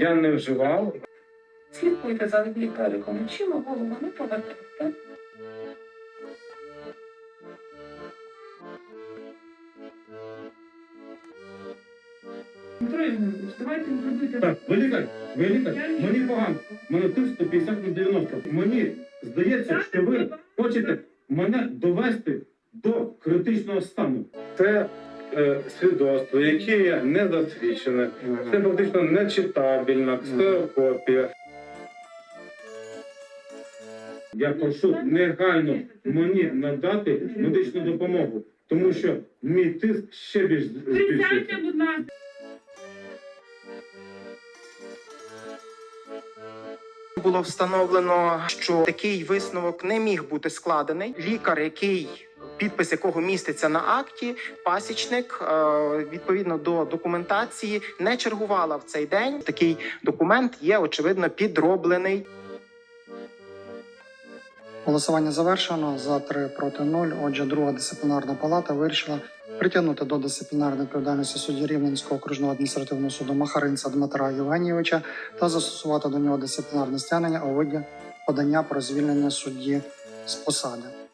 Я не вживав. Слідкуйте за лікариком, очима голову не повертайте. Давайте зробити. Так, ви лікар, ви лікар, мені погано. Мене тиск 150 на 90. Мені здається, що ви хочете мене довести до критичного стану. Це свідоцтво, яке є не засвідчене, це фактично нечитабельна ксерокопія. Я прошу негайно мені надати медичну допомогу, тому що мій тиск ще більш збільшується. Будь ласка. Було встановлено, що такий висновок не міг бути складений. Лікар, який підпис якого міститься на акті, пасічник е, відповідно до документації не чергувала в цей день. Такий документ є очевидно підроблений. Голосування завершено за 3 проти 0. Отже, друга дисциплінарна палата вирішила притягнути до дисциплінарної відповідальності судді Рівненського окружного адміністративного суду Махаринця Дмитра Євгенійовича та застосувати до нього дисциплінарне стягнення у виді подання про звільнення судді з посади.